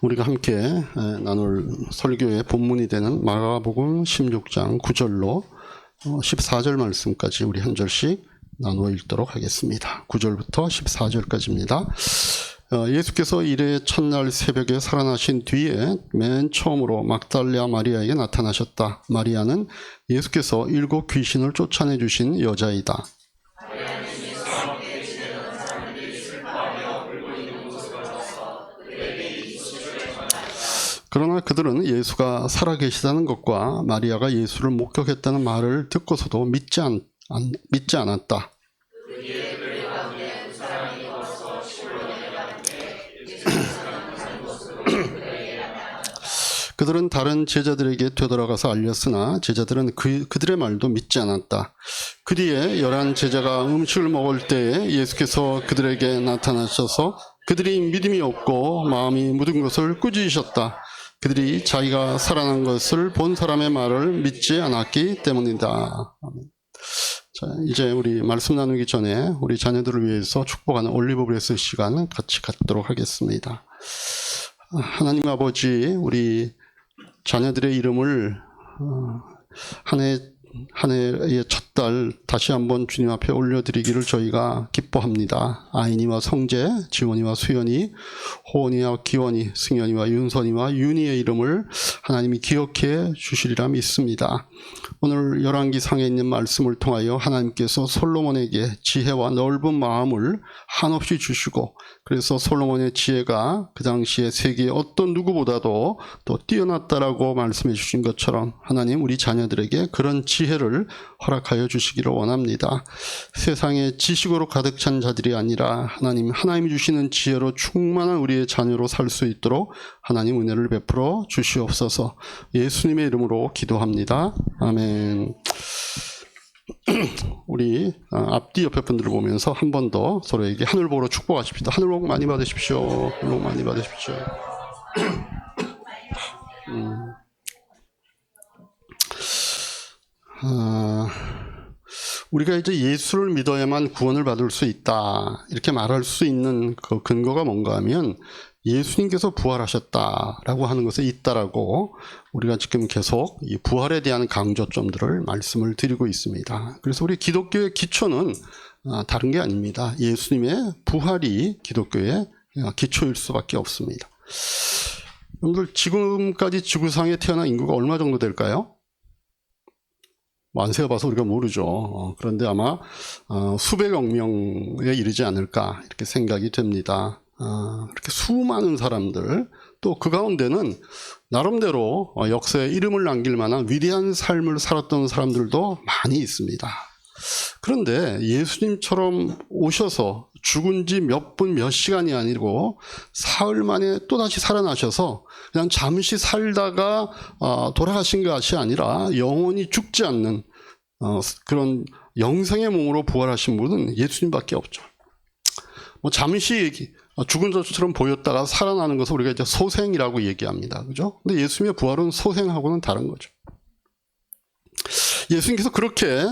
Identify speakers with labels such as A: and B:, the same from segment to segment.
A: 우리가 함께 에, 나눌 설교의 본문이 되는 마가복음 16장 9절로 14절 말씀까지 우리 한 절씩 나누어 읽도록 하겠습니다. 9절부터 14절까지입니다. 어, 예수께서 이래 첫날 새벽에 살아나신 뒤에 맨 처음으로 막달레아 마리아에게 나타나셨다. 마리아는 예수께서 일곱 귀신을 쫓아내 주신 여자이다. 그러나 그들은 예수가 살아계시다는 것과 마리아가 예수를 목격했다는 말을 듣고서도 믿지, 않, 안- 믿지 않았다. 그들은 다른 제자들에게 되돌아가서 알렸으나 제자들은 그, 그들의 말도 믿지 않았다. 그 뒤에 열한 제자가 음식을 먹을 때에 예수께서 그들에게 나타나셔서 그들이 믿음이 없고 마음이 묻은 것을 꾸짖으셨다. 그들이 자기가 살아난 것을 본 사람의 말을 믿지 않았기 때문이다. 자, 이제 우리 말씀 나누기 전에 우리 자녀들을 위해서 축복하는 올리브 브레스 시간 같이 갖도록 하겠습니다. 하나님 아버지, 우리 자녀들의 이름을 어, 한 해, 한 해의 첫 달 다시 한번 주님 앞에 올려드리기를 저희가 기뻐합니다. 아이니와 성재, 지원이와 수연이, 호원이와 기원이, 승연이와 윤선이와 윤희의 이름을 하나님이 기억해 주시리라 믿습니다. 오늘 열왕기 상에 있는 말씀을 통하여 하나님께서 솔로몬에게 지혜와 넓은 마음을 한없이 주시고 그래서 솔로몬의 지혜가 그 당시에 세계의 어떤 누구보다도 더 뛰어났다라고 말씀해 주신 것처럼 하나님 우리 자녀들에게 그런 지혜를 허락하여 주시기를 원합니다. 세상에 지식으로 가득 찬 자들이 아니라 하나님 하나님이 주시는 지혜로 충만한 우리의 자녀로 살 수 있도록 하나님 은혜를 베풀어 주시옵소서. 예수님의 이름으로 기도합니다. 아멘. 우리 아, 앞뒤 옆에 분들을 보면서 한 번 더 서로에게 하늘 보러 축복하십시다. 하늘 복 많이 받으십시오. 하늘 복 많이 받으십시오. 음. 아, 우리가 이제 예수를 믿어야만 구원을 받을 수 있다. 이렇게 말할 수 있는 그 근거가 뭔가 하면 예수님께서 부활하셨다라고 하는 것에 있다라고 우리가 지금 계속 이 부활에 대한 강조점들을 말씀을 드리고 있습니다. 그래서 우리 기독교의 기초는 아, 다른 게 아닙니다. 예수님의 부활이 기독교의 기초일 수밖에 없습니다. 여러분들 지금까지 지구상에 태어난 인구가 얼마 정도 될까요? 완세어 봐서 우리가 모르죠. 어, 그런데 아마 어, 수백억 명에 이르지 않을까 이렇게 생각이 됩니다. 어, 그렇게 수많은 사람들 또 그 가운데는 나름대로 어, 역사에 이름을 남길 만한 위대한 삶을 살았던 사람들도 많이 있습니다. 그런데 예수님처럼 오셔서 죽은 지 몇 분 몇 시간이 아니고 사흘 만에 또다시 살아나셔서 그냥 잠시 살다가 어, 돌아가신 것이 아니라 영원히 죽지 않는 어, 그런 영생의 몸으로 부활하신 분은 예수님밖에 없죠. 뭐 잠시 죽은 자처럼 보였다가 살아나는 것을 우리가 이제 소생이라고 얘기합니다. 그죠? 근데 예수님의 부활은 소생하고는 다른 거죠. 예수님께서 그렇게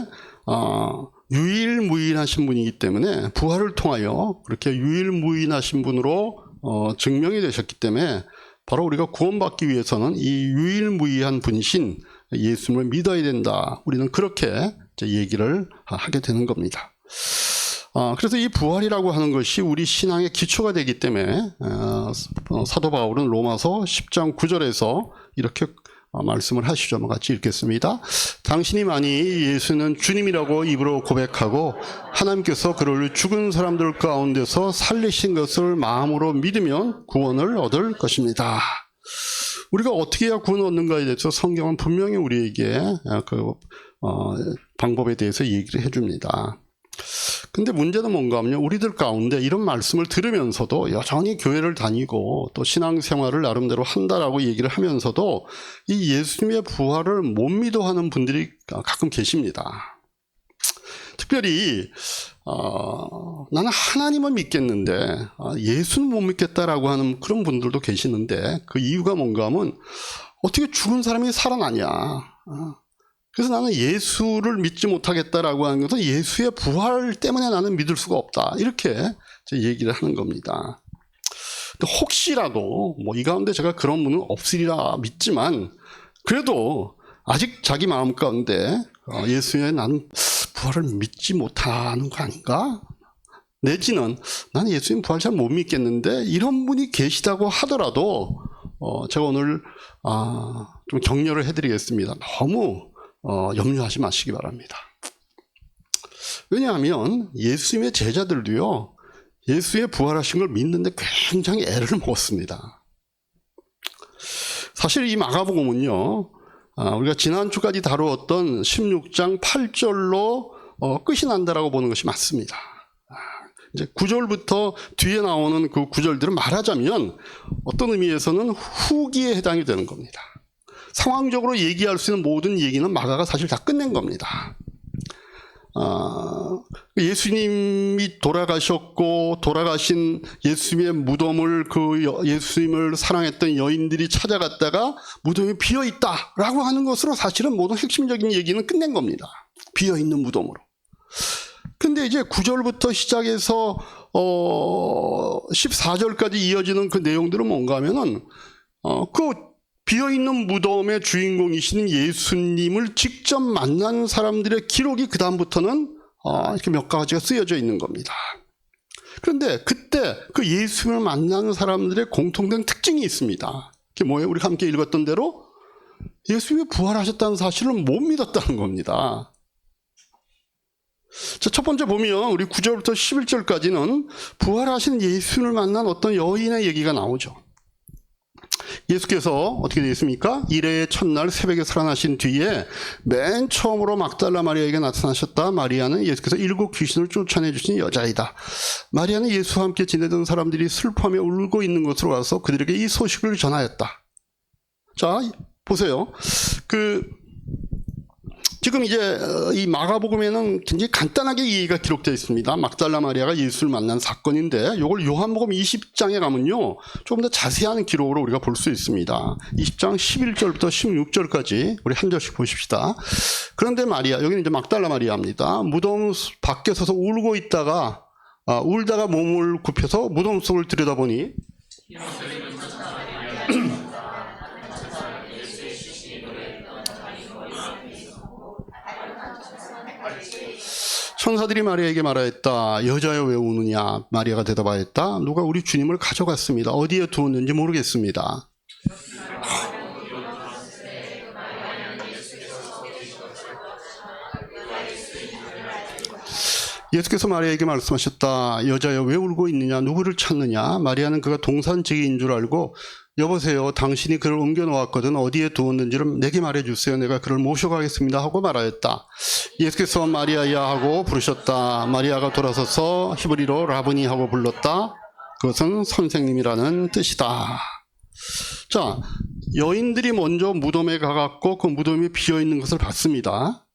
A: 어, 유일무이하신 분이기 때문에 부활을 통하여 그렇게 유일무이하신 분으로 어, 증명이 되셨기 때문에 바로 우리가 구원받기 위해서는 이 유일무이한 분이신 예수님을 믿어야 된다. 우리는 그렇게 얘기를 하게 되는 겁니다. 아, 그래서 이 부활이라고 하는 것이 우리 신앙의 기초가 되기 때문에 어, 사도 바울은 로마서 10장 9절에서 이렇게 어, 말씀을 하시죠. 같이 읽겠습니다. 당신이 만이 예수는 주님이라고 입으로 고백하고 하나님께서 그를 죽은 사람들 가운데서 살리신 것을 마음으로 믿으면 구원을 얻을 것입니다. 우리가 어떻게 해야 구원을 얻는가에 대해서 성경은 분명히 우리에게 그 어, 방법에 대해서 얘기를 해줍니다. 근데 문제는 뭔가 하면 우리들 가운데 이런 말씀을 들으면서도 여전히 교회를 다니고 또 신앙생활을 나름대로 한다라고 얘기를 하면서도 이 예수님의 부활을 못 믿어하는 분들이 가끔 계십니다. 특별히 어, 나는 하나님은 믿겠는데 어, 예수는 못 믿겠다라고 하는 그런 분들도 계시는데 그 이유가 뭔가 하면 어떻게 죽은 사람이 살아나냐. 어, 그래서 나는 예수를 믿지 못하겠다라고 하는 것은 예수의 부활 때문에 나는 믿을 수가 없다. 이렇게 얘기를 하는 겁니다. 혹시라도 뭐 이 가운데 제가 그런 분은 없으리라 믿지만 그래도 아직 자기 마음 가운데 어, 예수의 나는 부활을 믿지 못하는 거 아닌가? 내지는 나는 예수님 부활 잘 못 믿겠는데 이런 분이 계시다고 하더라도 어, 제가 오늘 아, 좀 격려를 해드리겠습니다. 너무 어, 염려하지 마시기 바랍니다. 왜냐하면 예수님의 제자들도요 예수의 부활하신 걸 믿는데 굉장히 애를 먹었습니다. 사실 이 마가복음은요 아, 우리가 지난주까지 다루었던 16장 8절로 어, 끝이 난다라고 보는 것이 맞습니다. 아, 이제 9절부터 뒤에 나오는 그 구절들은 말하자면 어떤 의미에서는 후기에 해당이 되는 겁니다. 상황적으로 얘기할 수 있는 모든 얘기는 마가가 사실 다 끝낸 겁니다. 아, 예수님이 돌아가셨고 돌아가신 예수님의 무덤을 그 여- 예수님을 사랑했던 여인들이 찾아갔다가 무덤이 비어 있다라고 하는 것으로 사실은 모든 핵심적인 얘기는 끝낸 겁니다. 비어 있는 무덤으로. 근데 이제 9절부터 시작해서 어 14절까지 이어지는 그 내용들은 뭔가 하면은 어그 비어 있는 무덤의 주인공이신 예수님을 직접 만난 사람들의 기록이 그 다음부터는 어, 이렇게 몇 가지가 쓰여져 있는 겁니다. 그런데 그때 그 예수님을 만나는 사람들의 공통된 특징이 있습니다. 그게 뭐예요? 우리가 함께 읽었던 대로 예수님이 부활하셨다는 사실을 못 믿었다는 겁니다. 자, 첫 번째 보면 우리 9절부터 11절까지는 부활하신 예수님을 만난 어떤 여인의 얘기가 나오죠. 예수께서 어떻게 되어 있습니까? 이래의 첫날 새벽에 살아나신 뒤에 맨 처음으로 막달라 마리아에게 나타나셨다. 마리아는 예수께서 일곱 귀신을 쫓아내 주신 여자이다. 마리아는 예수와 함께 지내던 사람들이 슬퍼하며 울고 있는 것으로 와서 그들에게 이 소식을 전하였다. 자, 보세요. 그 지금 이제 어, 이 마가복음에는 굉장히 간단하게 이 얘기가 기록되어 있습니다. 막달라 마리아가 예수를 만난 사건인데 이걸 요한복음 20장에 가면요. 조금 더 자세한 기록으로 우리가 볼 수 있습니다. 20장 11절부터 16절까지 우리 한 절씩 보십시다. 그런데 마리아, 여기는 이제 막달라 마리아입니다. 무덤 밖에 서서 울고 있다가 아, 울다가 몸을 굽혀서 무덤 속을 들여다보니 천사들이 마리아에게 말하였다. 여자여 왜 우느냐? 마리아가 대답하였다. 누가 우리 주님을 가져갔습니다. 어디에 두었는지 모르겠습니다. 예수께서 마리아에게 말씀하셨다. 여자여 왜 울고 있느냐? 누구를 찾느냐? 마리아는 그가 동산지기인 줄 알고 여보세요. 당신이 그를 옮겨 놓았거든. 어디에 두었는지를 내게 말해 주세요. 내가 그를 모셔가겠습니다. 하고 말하였다. 예수께서 마리아야 하고 부르셨다. 마리아가 돌아서서 히브리로 라브니 하고 불렀다. 그것은 선생님이라는 뜻이다. 자, 여인들이 먼저 무덤에 가갖고 그 무덤이 비어 있는 것을 봤습니다.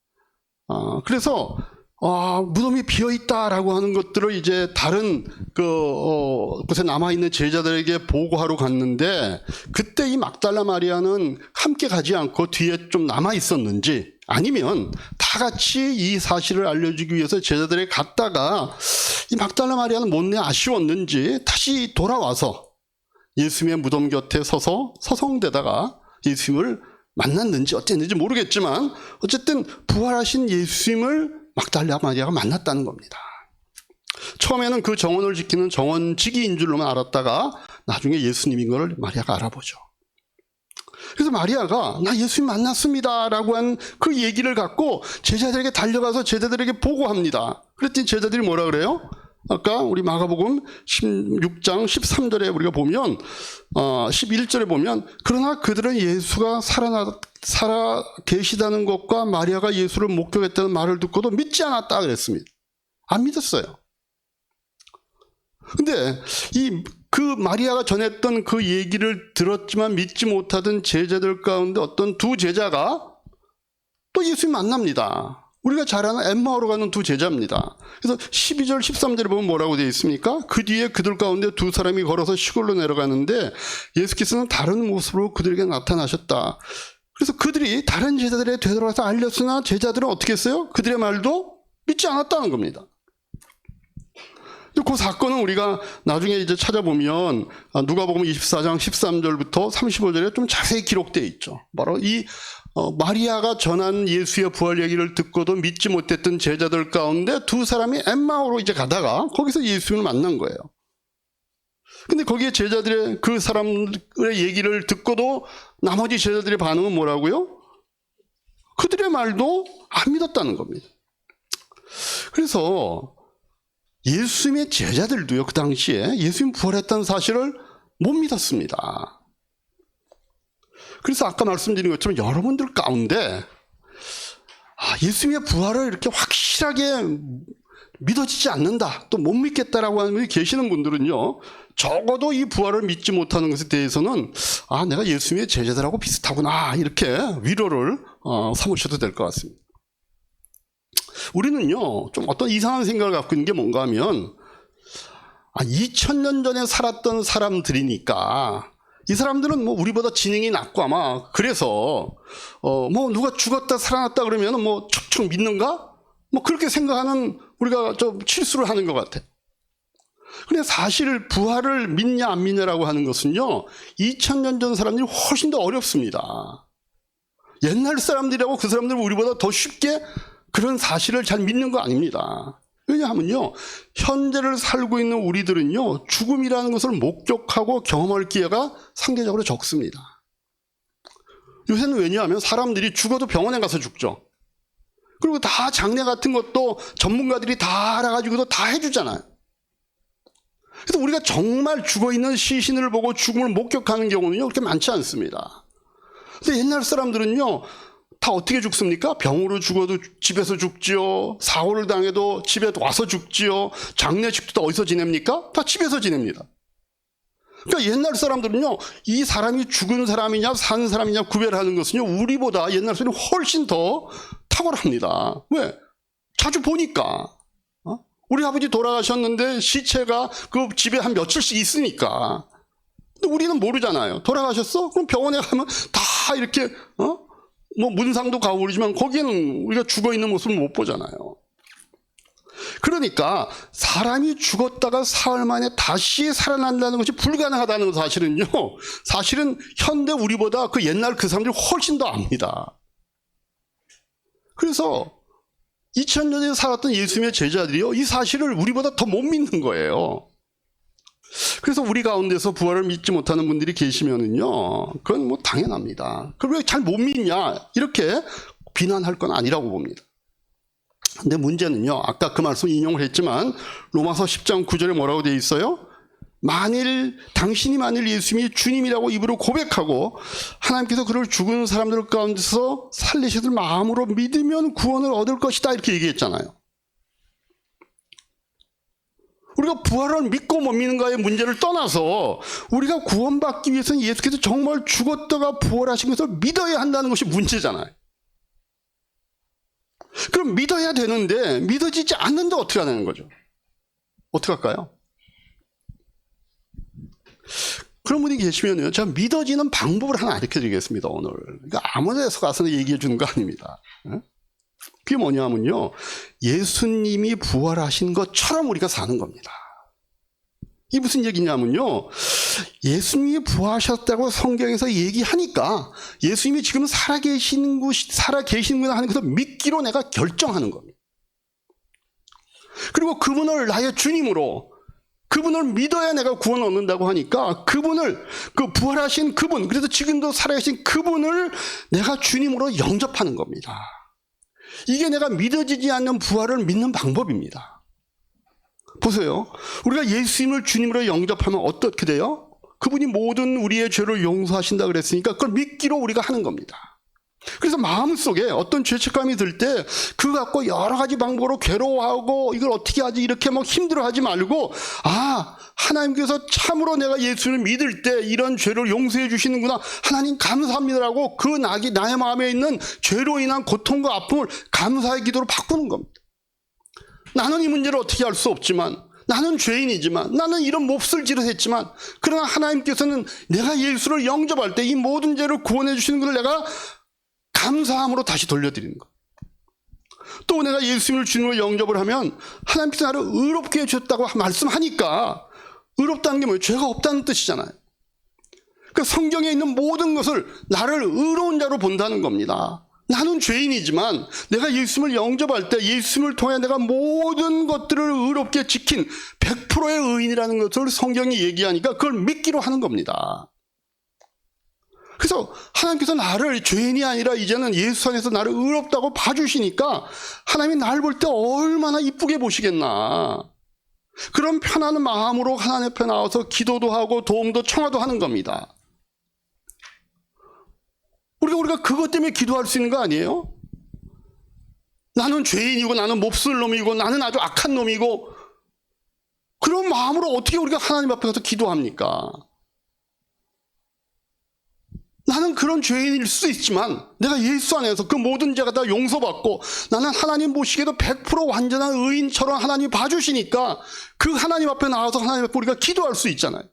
A: 아, 그래서 아, 무덤이 비어 있다라고 하는 것들을 이제 다른 그 어, 곳에 남아 있는 제자들에게 보고하러 갔는데 그때 이 막달라 마리아는 함께 가지 않고 뒤에 좀 남아 있었는지 아니면 다 같이 이 사실을 알려주기 위해서 제자들에게 갔다가 이 막달라 마리아는 못내 아쉬웠는지 다시 돌아와서 예수님의 무덤 곁에 서서 서성대다가 예수님을 만났는지 어땠는지 모르겠지만 어쨌든 부활하신 예수님을 막달라 마리아가 만났다는 겁니다. 처음에는 그 정원을 지키는 정원지기인 줄로만 알았다가 나중에 예수님인 걸 마리아가 알아보죠. 그래서 마리아가 나 예수님 만났습니다라고 한 그 얘기를 갖고 제자들에게 달려가서 제자들에게 보고합니다. 그랬더니 제자들이 뭐라 그래요? 아까 우리 마가복음 16장 13절에 우리가 보면 어 11절에 보면 그러나 그들은 예수가 살아나 살아 계시다는 것과 마리아가 예수를 목격했다는 말을 듣고도 믿지 않았다 그랬습니다. 안 믿었어요. 근데 이 그 마리아가 전했던 그 얘기를 들었지만 믿지 못하던 제자들 가운데 어떤 두 제자가 또 예수님 만납니다. 우리가 잘 아는 엠마오로 가는 두 제자입니다. 그래서 12절, 13절에 보면 뭐라고 되어 있습니까? 그 뒤에 그들 가운데 두 사람이 걸어서 시골로 내려가는데 예수께서는 다른 모습으로 그들에게 나타나셨다. 그래서 그들이 다른 제자들에 되돌아서 알렸으나 제자들은 어떻게 했어요? 그들의 말도 믿지 않았다는 겁니다. 그 사건은 우리가 나중에 이제 찾아보면 아, 누가복음 24장 13절부터 35절에 좀 자세히 기록되어 있죠. 바로 이 어, 마리아가 전한 예수의 부활 얘기를 듣고도 믿지 못했던 제자들 가운데 두 사람이 엠마오로 이제 가다가 거기서 예수님을 만난 거예요. 근데 거기에 제자들의 그 사람들의 얘기를 듣고도 나머지 제자들의 반응은 뭐라고요? 그들의 말도 안 믿었다는 겁니다. 그래서 예수님의 제자들도요, 그 당시에 예수님 부활했다는 사실을 못 믿었습니다. 그래서 아까 말씀드린 것처럼 여러분들 가운데 아, 예수님의 부활을 이렇게 확실하게 믿어지지 않는다, 또 못 믿겠다라고 하는 분이 계시는 분들은요, 적어도 이 부활을 믿지 못하는 것에 대해서는 아, 내가 예수님의 제자들하고 비슷하구나, 이렇게 위로를 어, 삼으셔도 될 것 같습니다. 우리는요, 좀 어떤 이상한 생각을 갖고 있는 게 뭔가 하면, 아, 2000년 전에 살았던 사람들이니까, 이 사람들은 뭐 우리보다 지능이 낮고 아마, 그래서, 어, 뭐 누가 죽었다 살아났다 그러면 뭐 척척 믿는가? 뭐 그렇게 생각하는 우리가 좀 실수를 하는 것 같아. 근데 사실 부활을 믿냐 안 믿냐라고 하는 것은요, 2000년 전 사람들이 훨씬 더 어렵습니다. 옛날 사람들이라고 그 사람들은 우리보다 더 쉽게 그런 사실을 잘 믿는 거 아닙니다. 왜냐하면요, 현재를 살고 있는 우리들은요, 죽음이라는 것을 목격하고 경험할 기회가 상대적으로 적습니다. 요새는 왜냐하면 사람들이 죽어도 병원에 가서 죽죠. 그리고 다 장례 같은 것도 전문가들이 다 알아가지고도 다 해주잖아요. 그래서 우리가 정말 죽어 있는 시신을 보고 죽음을 목격하는 경우는요, 그렇게 많지 않습니다. 근데 옛날 사람들은요, 다 어떻게 죽습니까? 병으로 죽어도 집에서 죽지요. 사고를 당해도 집에 와서 죽지요. 장례식도 다 어디서 지냅니까? 다 집에서 지냅니다. 그러니까 옛날 사람들은요, 이 사람이 죽은 사람이냐, 산 사람이냐 구별하는 것은요, 우리보다 옛날 사람이 훨씬 더 탁월합니다. 왜? 자주 보니까. 어? 우리 아버지 돌아가셨는데 시체가 그 집에 한 며칠씩 있으니까. 근데 우리는 모르잖아요. 돌아가셨어? 그럼 병원에 가면 다 이렇게, 어? 뭐 문상도 가고 그러지만 거기에는 우리가 죽어 있는 모습을 못 보잖아요. 그러니까 사람이 죽었다가 사흘 만에 다시 살아난다는 것이 불가능하다는 사실은요. 사실은 현대 우리보다 그 옛날 그 사람들이 훨씬 더 압니다. 그래서 2000년에 살았던 예수님의 제자들이요. 이 사실을 우리보다 더 못 믿는 거예요. 그래서 우리 가운데서 부활을 믿지 못하는 분들이 계시면은요, 그건 뭐 당연합니다. 그럼 왜잘 못 믿냐? 이렇게 비난할 건 아니라고 봅니다. 근데 문제는요, 아까 그 말씀 인용을 했지만, 로마서 10장 9절에 뭐라고 되어 있어요? 만일, 당신이 만일 예수님이 주님이라고 입으로 고백하고, 하나님께서 그를 죽은 사람들 가운데서 살리시들 마음으로 믿으면 구원을 얻을 것이다. 이렇게 얘기했잖아요. 우리가 부활을 믿고 못 믿는가의 문제를 떠나서 우리가 구원받기 위해서는 예수께서 정말 죽었다가 부활하신 것을 믿어야 한다는 것이 문제잖아요. 그럼 믿어야 되는데 믿어지지 않는데 어떻게 하는 거죠? 어떻게 할까요? 그런 분이 계시면요. 제가 믿어지는 방법을 하나 알려 드리겠습니다, 오늘. 그러니까 아무 데서 가서 얘기해 주는 거 아닙니다. 그게 뭐냐면요. 예수님이 부활하신 것처럼 우리가 사는 겁니다. 이 무슨 얘기냐면요. 예수님이 부활하셨다고 성경에서 얘기하니까 예수님이 지금 살아계신 곳, 살아계시는구나 하는 것을 믿기로 내가 결정하는 겁니다. 그리고 그분을 나의 주님으로 그분을 믿어야 내가 구원 얻는다고 하니까 그분을 그 부활하신 그분 그래서 지금도 살아계신 그분을 내가 주님으로 영접하는 겁니다. 이게 내가 믿어지지 않는 부활을 믿는 방법입니다. 보세요. 우리가 예수님을 주님으로 영접하면 어떻게 돼요? 그분이 모든 우리의 죄를 용서하신다 그랬으니까 그걸 믿기로 우리가 하는 겁니다. 그래서 마음속에 어떤 죄책감이 들 때 그거 갖고 여러 가지 방법으로 괴로워하고 이걸 어떻게 하지 이렇게 막 힘들어하지 말고 아 하나님께서 참으로 내가 예수를 믿을 때 이런 죄를 용서해 주시는구나 하나님 감사합니다라고 그 낙이 나의 마음에 있는 죄로 인한 고통과 아픔을 감사의 기도로 바꾸는 겁니다. 나는 이 문제를 어떻게 할 수 없지만 나는 죄인이지만 나는 이런 몹쓸 짓을 했지만 그러나 하나님께서는 내가 예수를 영접할 때 이 모든 죄를 구원해 주시는 것을 내가 감사함으로 다시 돌려드리는 것. 또 내가 예수님을 주님으로 영접을 하면 하나님께서 나를 의롭게 해주셨다고 말씀하니까 의롭다는 게 뭐예요? 죄가 없다는 뜻이잖아요. 그 성경에 있는 모든 것을 나를 의로운 자로 본다는 겁니다. 나는 죄인이지만 내가 예수님을 영접할 때 예수님을 통해 내가 모든 것들을 의롭게 지킨 100%의 의인이라는 것을 성경이 얘기하니까 그걸 믿기로 하는 겁니다. 그래서 하나님께서 나를 죄인이 아니라 이제는 예수 안에서 나를 의롭다고 봐주시니까 하나님이 나를 볼 때 얼마나 이쁘게 보시겠나. 그런 편안한 마음으로 하나님 앞에 나와서 기도도 하고 도움도 청하도 하는 겁니다. 우리가 우리가 그것 때문에 기도할 수 있는 거 아니에요? 나는 죄인이고 나는 몹쓸 놈이고 나는 아주 악한 놈이고 그런 마음으로 어떻게 우리가 하나님 앞에 가서 기도합니까? 나는 그런 죄인일 수 있지만 내가 예수 안에서 그 모든 죄가 다 용서받고 나는 하나님 보시기에도 100% 완전한 의인처럼 하나님이 봐주시니까 그 하나님 앞에 나와서 하나님 앞에 우리가 기도할 수 있잖아요.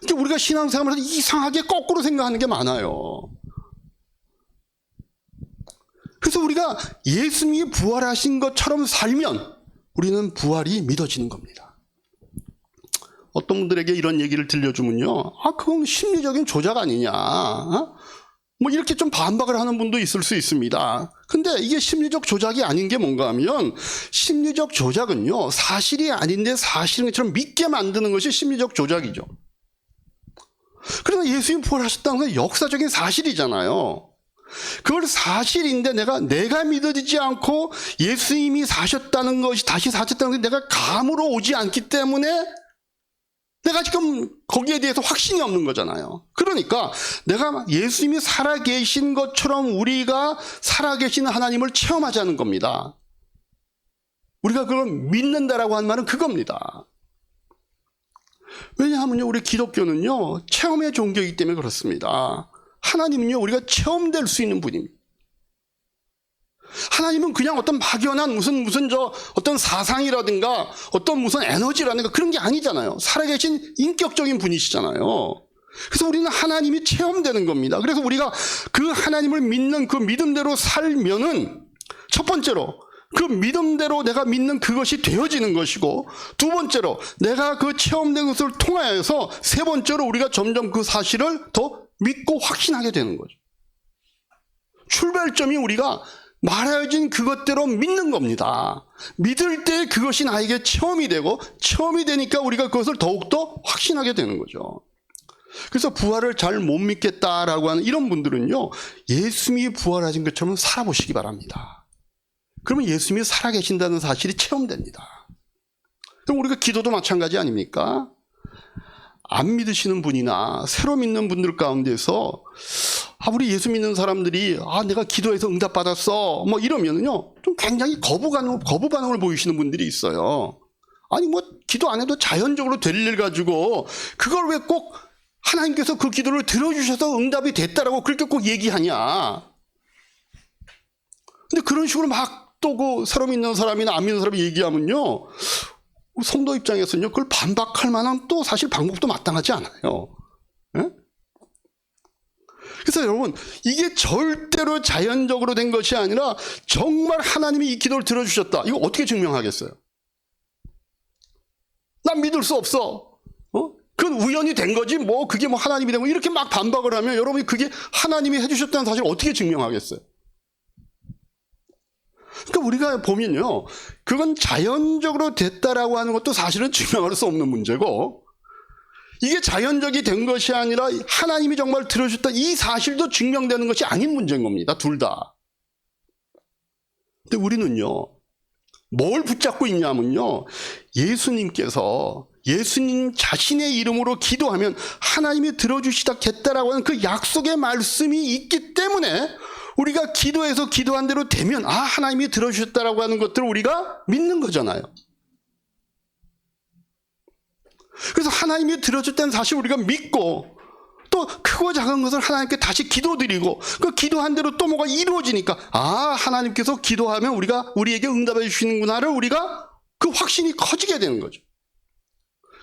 A: 근데 우리가 신앙생활에서 이상하게 거꾸로 생각하는 게 많아요. 그래서 우리가 예수님이 부활하신 것처럼 살면 우리는 부활이 믿어지는 겁니다. 어떤 분들에게 이런 얘기를 들려주면요. 아, 그건 심리적인 조작 아니냐. 어? 뭐 이렇게 좀 반박을 하는 분도 있을 수 있습니다. 근데 이게 심리적 조작이 아닌 게 뭔가 하면 심리적 조작은요. 사실이 아닌데 사실인 것처럼 믿게 만드는 것이 심리적 조작이죠. 그러나 예수님 부활하셨다는 건 역사적인 사실이잖아요. 그걸 사실인데 내가 내가 믿어지지 않고 예수님이 사셨다는 것이 다시 사셨다는 것이 내가 감으로 오지 않기 때문에 내가 지금 거기에 대해서 확신이 없는 거잖아요. 그러니까 내가 예수님이 살아계신 것처럼 우리가 살아계시는 하나님을 체험하자는 겁니다. 우리가 그걸 믿는다라고 하는 말은 그겁니다. 왜냐하면요, 우리 기독교는요, 체험의 종교이기 때문에 그렇습니다. 하나님은요, 우리가 체험될 수 있는 분입니다. 하나님은 그냥 어떤 막연한 무슨 무슨 저 어떤 사상이라든가 어떤 무슨 에너지라든가 그런 게 아니잖아요. 살아계신 인격적인 분이시잖아요. 그래서 우리는 하나님이 체험되는 겁니다. 그래서 우리가 그 하나님을 믿는 그 믿음대로 살면은 첫 번째로 그 믿음대로 내가 믿는 그것이 되어지는 것이고 두 번째로 내가 그 체험된 것을 통하여서 세 번째로 우리가 점점 그 사실을 더 믿고 확신하게 되는 거죠. 출발점이 우리가 말해진 그것대로 믿는 겁니다. 믿을 때 그것이 나에게 체험이 되고 체험이 되니까 우리가 그것을 더욱더 확신하게 되는 거죠. 그래서 부활을 잘 못 믿겠다라고 하는 이런 분들은요. 예수님이 부활하신 것처럼 살아보시기 바랍니다. 그러면 예수님이 살아계신다는 사실이 체험됩니다. 그럼 우리가 기도도 마찬가지 아닙니까? 안 믿으시는 분이나 새로 믿는 분들 가운데서 아, 우리 예수 믿는 사람들이 아, 내가 기도해서 응답 받았어. 뭐 이러면요. 좀 굉장히 거부 반응, 거부 반응을 보이시는 분들이 있어요. 아니, 뭐, 기도 안 해도 자연적으로 될 일 가지고 그걸 왜 꼭 하나님께서 그 기도를 들어주셔서 응답이 됐다라고 그렇게 꼭 얘기하냐. 근데 그런 식으로 막 또그 새로 믿는 사람이나 안 믿는 사람이 얘기하면요. 성도 입장에서는요, 그걸 반박할 만한 또 사실 방법도 마땅하지 않아요. 예? 그래서 여러분, 이게 절대로 자연적으로 된 것이 아니라 정말 하나님이 이 기도를 들어주셨다. 이거 어떻게 증명하겠어요? 난 믿을 수 없어. 어? 그건 우연이 된 거지, 뭐, 그게 뭐 하나님이 된 거, 이렇게 막 반박을 하면 여러분이 그게 하나님이 해주셨다는 사실을 어떻게 증명하겠어요? 그러니까 우리가 보면요. 그건 자연적으로 됐다라고 하는 것도 사실은 증명할 수 없는 문제고, 이게 자연적이 된 것이 아니라 하나님이 정말 들어주셨다 이 사실도 증명되는 것이 아닌 문제인 겁니다. 둘 다. 근데 우리는요. 뭘 붙잡고 있냐면요. 예수님께서 예수님 자신의 이름으로 기도하면 하나님이 들어주시다겠다라고 하는 그 약속의 말씀이 있기 때문에 우리가 기도해서 기도한 대로 되면 아 하나님이 들어주셨다라고 하는 것들을 우리가 믿는 거잖아요. 그래서 하나님이 들어줬다는 사실 우리가 믿고 또 크고 작은 것을 하나님께 다시 기도드리고 그 기도한 대로 또 뭐가 이루어지니까 아 하나님께서 기도하면 우리가 우리에게 응답해 주시는구나를 우리가 그 확신이 커지게 되는 거죠.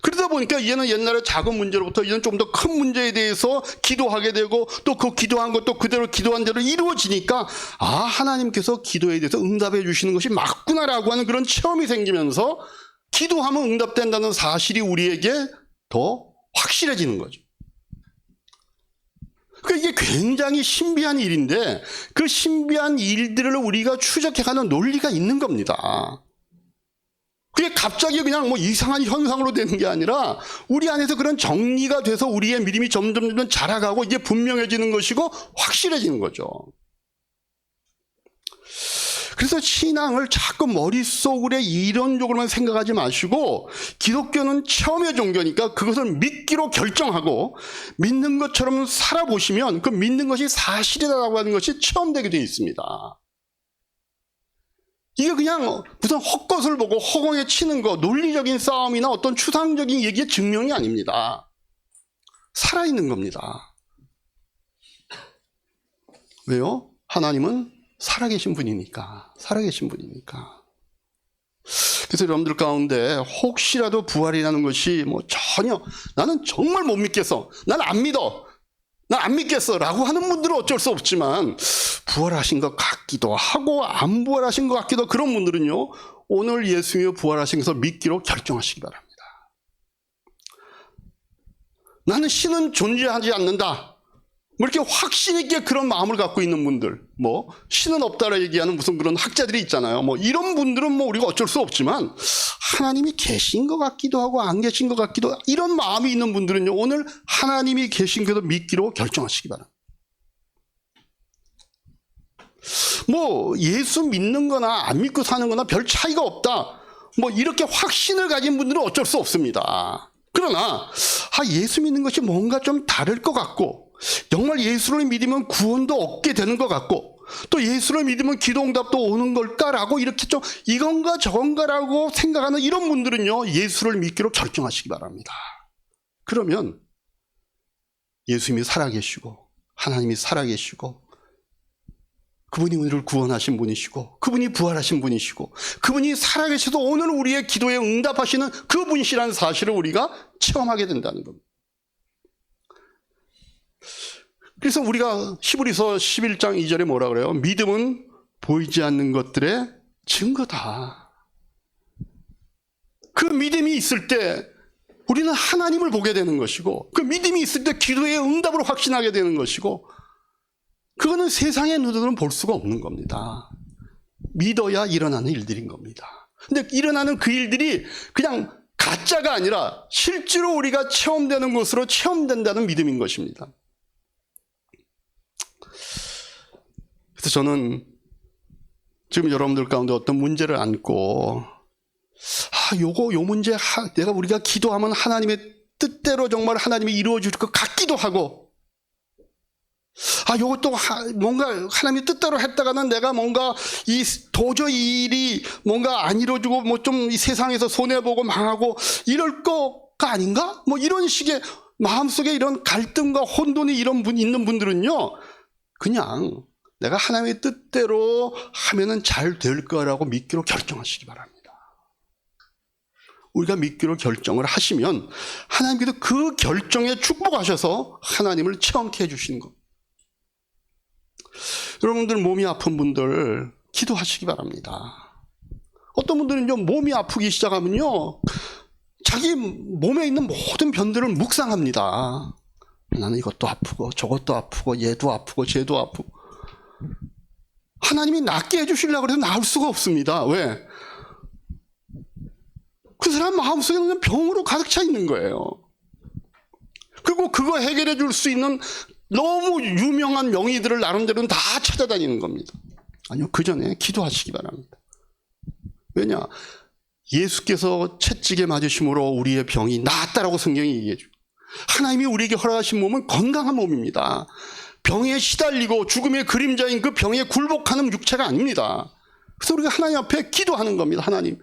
A: 그러다 보니까 얘는 옛날에 작은 문제로부터 이제는 좀 더 큰 문제에 대해서 기도하게 되고 또 그 기도한 것도 그대로 기도한 대로 이루어지니까 아 하나님께서 기도에 대해서 응답해 주시는 것이 맞구나라고 하는 그런 체험이 생기면서 기도하면 응답된다는 사실이 우리에게 더 확실해지는 거죠. 그러니까 이게 굉장히 신비한 일인데 그 신비한 일들을 우리가 추적해가는 논리가 있는 겁니다. 그게 갑자기 그냥 뭐 이상한 현상으로 되는 게 아니라 우리 안에서 그런 정리가 돼서 우리의 믿음이 점점 점점 자라가고 이게 분명해지는 것이고 확실해지는 거죠. 그래서 신앙을 자꾸 머릿속으로 이론적으로만 생각하지 마시고 기독교는 체험의 종교니까 그것을 믿기로 결정하고 믿는 것처럼 살아보시면 그 믿는 것이 사실이라고 하는 것이 체험되게 되어 있습니다. 이게 그냥 무슨 헛것을 보고 허공에 치는 거, 논리적인 싸움이나 어떤 추상적인 얘기의 증명이 아닙니다. 살아있는 겁니다. 왜요? 하나님은 살아계신 분이니까. 살아계신 분이니까. 그래서 여러분들 가운데 혹시라도 부활이라는 것이 뭐 전혀 나는 정말 못 믿겠어. 난 안 믿어. 난 안 믿겠어. 라고 하는 분들은 어쩔 수 없지만 부활하신 것 같기도 하고 안 부활하신 것 같기도 그런 분들은요. 오늘 예수님이 부활하신 것을 믿기로 결정하시기 바랍니다. 나는 신은 존재하지 않는다. 뭐 이렇게 확신 있게 그런 마음을 갖고 있는 분들, 뭐 신은 없다라 얘기하는 무슨 그런 학자들이 있잖아요. 뭐 이런 분들은 뭐 우리가 어쩔 수 없지만 하나님이 계신 것 같기도 하고 안 계신 것 같기도 하고 이런 마음이 있는 분들은요 오늘 하나님이 계신 것을 믿기로 결정하시기 바랍니다. 뭐 예수 믿는 거나 안 믿고 사는 거나 별 차이가 없다. 뭐 이렇게 확신을 가진 분들은 어쩔 수 없습니다. 그러나 아 예수 믿는 것이 뭔가 좀 다를 것 같고 정말 예수를 믿으면 구원도 얻게 되는 것 같고 또 예수를 믿으면 기도 응답도 오는 걸까라고 이렇게 좀 이건가 저건가라고 생각하는 이런 분들은요 예수를 믿기로 결정하시기 바랍니다. 그러면 예수님이 살아계시고 하나님이 살아계시고 그분이 우리를 구원하신 분이시고 그분이 부활하신 분이시고 그분이 살아계셔도 오늘 우리의 기도에 응답하시는 그분이시라는 사실을 우리가 체험하게 된다는 겁니다. 그래서 우리가 히브리서 11장 2절에 뭐라 그래요? 믿음은 보이지 않는 것들의 증거다. 그 믿음이 있을 때 우리는 하나님을 보게 되는 것이고 그 믿음이 있을 때 기도의 응답을 확신하게 되는 것이고 그거는 세상의 눈으로는 볼 수가 없는 겁니다. 믿어야 일어나는 일들인 겁니다. 근데 일어나는 그 일들이 그냥 가짜가 아니라 실제로 우리가 체험되는 것으로 체험된다는 믿음인 것입니다. 그래서 저는 지금 여러분들 가운데 어떤 문제를 안고 아, 요거 요 문제 하, 내가 우리가 기도하면 하나님의 뜻대로 정말 하나님이 이루어 줄것 같기도 하고 아, 요것도 하, 뭔가 하나님의 뜻대로 했다가는 내가 뭔가 이 도저히 일이 뭔가 안 이루어지고 뭐 좀 이 세상에서 손해 보고 망하고 이럴 거가 아닌가? 뭐 이런 식의 마음속에 이런 갈등과 혼돈이 이런 분 있는 분들은요, 그냥 내가 하나님의 뜻대로 하면은 잘 될 거라고 믿기로 결정하시기 바랍니다. 우리가 믿기로 결정을 하시면 하나님께서 그 결정에 축복하셔서 하나님을 체험케 해주시는 것. 여러분들 몸이 아픈 분들 기도하시기 바랍니다. 어떤 분들은 좀 몸이 아프기 시작하면요. 자기 몸에 있는 모든 변들을 묵상합니다. 나는 이것도 아프고 저것도 아프고 얘도 아프고 쟤도 아프고 하나님이 낫게 해주시려고 해도 나을 수가 없습니다. 왜? 그 사람 마음속에는 병으로 가득 차 있는 거예요. 그리고 그거 해결해 줄 수 있는 너무 유명한 명의들을 나름대로는 다 찾아다니는 겁니다. 아니요, 그 전에 기도하시기 바랍니다. 왜냐? 예수께서 채찍에 맞으심으로 우리의 병이 나았다라고 성경이 얘기해 줘. 하나님이 우리에게 허락하신 몸은 건강한 몸입니다. 병에 시달리고 죽음의 그림자인 그 병에 굴복하는 육체가 아닙니다. 그래서 우리가 하나님 앞에 기도하는 겁니다. 하나님.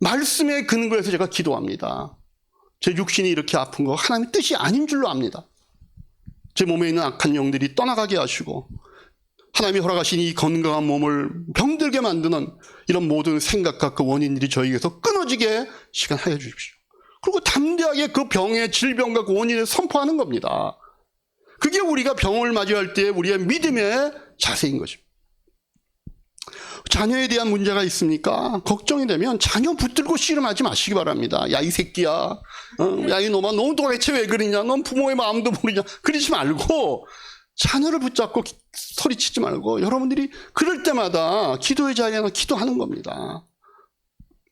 A: 말씀의 근거에서 제가 기도합니다. 제 육신이 이렇게 아픈 거 하나님의 뜻이 아닌 줄로 압니다. 제 몸에 있는 악한 영들이 떠나가게 하시고 하나님이 허락하신 이 건강한 몸을 병들게 만드는 이런 모든 생각과 그 원인들이 저에게서 끊어지게 시간 하여 주십시오. 그리고 담대하게 그 병의 질병과 그 원인을 선포하는 겁니다. 그게 우리가 병을 맞이할 때 우리의 믿음의 자세인 것입니다. 자녀에 대한 문제가 있습니까? 걱정이 되면 자녀 붙들고 씨름하지 마시기 바랍니다. 야, 이 새끼야. 어? 야, 이 놈아, 너 도대체 왜 그러냐? 넌 부모의 마음도 모르냐? 그러지 말고, 자녀를 붙잡고 기- 소리치지 말고, 여러분들이 그럴 때마다 기도의 자리에서 기도하는 겁니다.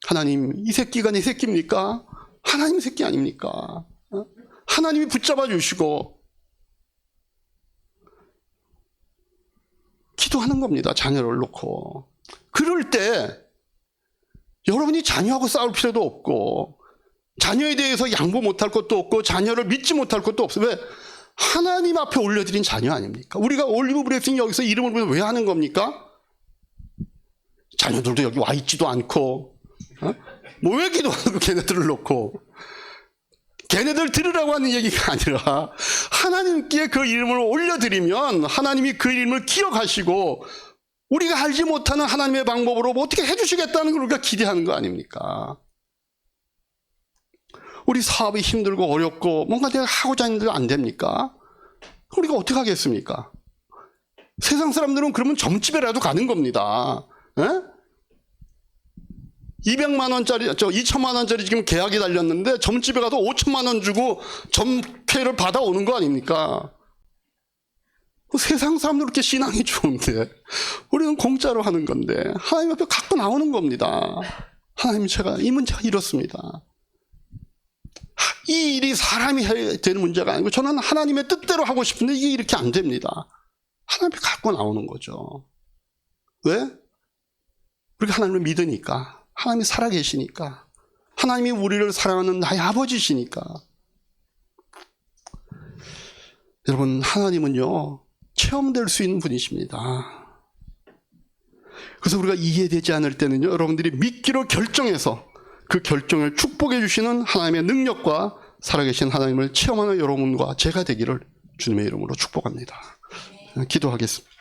A: 하나님, 이 새끼가 내 새끼입니까? 하나님 새끼 아닙니까? 어? 하나님이 붙잡아 주시고, 기도하는 겁니다. 자녀를 놓고. 그럴 때 여러분이 자녀하고 싸울 필요도 없고 자녀에 대해서 양보 못할 것도 없고 자녀를 믿지 못할 것도 없어요. 왜? 하나님 앞에 올려드린 자녀 아닙니까? 우리가 올리브 브레싱 여기서 이름을 부르면 왜 하는 겁니까? 자녀들도 여기 와 있지도 않고 어? 뭐왜 기도하는 거 걔네들을 놓고 걔네들 들으라고 하는 얘기가 아니라 하나님께 그 이름을 올려드리면 하나님이 그 이름을 기억하시고 우리가 알지 못하는 하나님의 방법으로 뭐 어떻게 해주시겠다는 걸 우리가 기대하는 거 아닙니까? 우리 사업이 힘들고 어렵고 뭔가 내가 하고자 했는데 안 됩니까? 우리가 어떻게 하겠습니까? 세상 사람들은 그러면 점집에라도 가는 겁니다. 에? 200만 원짜리, 저 2천만 원짜리 지금 계약이 달렸는데 점집에 가도 5천만 원 주고 점폐를 받아오는 거 아닙니까? 그 세상 사람들 그렇게 신앙이 좋은데 우리는 공짜로 하는 건데 하나님 앞에 갖고 나오는 겁니다. 하나님 제가 이 문제가 이렇습니다. 이 일이 사람이 해야 되는 문제가 아니고 저는 하나님의 뜻대로 하고 싶은데 이게 이렇게 안 됩니다. 하나님 앞에 갖고 나오는 거죠. 왜? 우리가 하나님을 믿으니까 하나님이 살아계시니까 하나님이 우리를 사랑하는 나의 아버지시니까 여러분 하나님은요 체험될 수 있는 분이십니다. 그래서 우리가 이해되지 않을 때는요, 여러분들이 믿기로 결정해서 그 결정을 축복해 주시는 하나님의 능력과 살아계신 하나님을 체험하는 여러분과 제가 되기를 주님의 이름으로 축복합니다. 기도하겠습니다.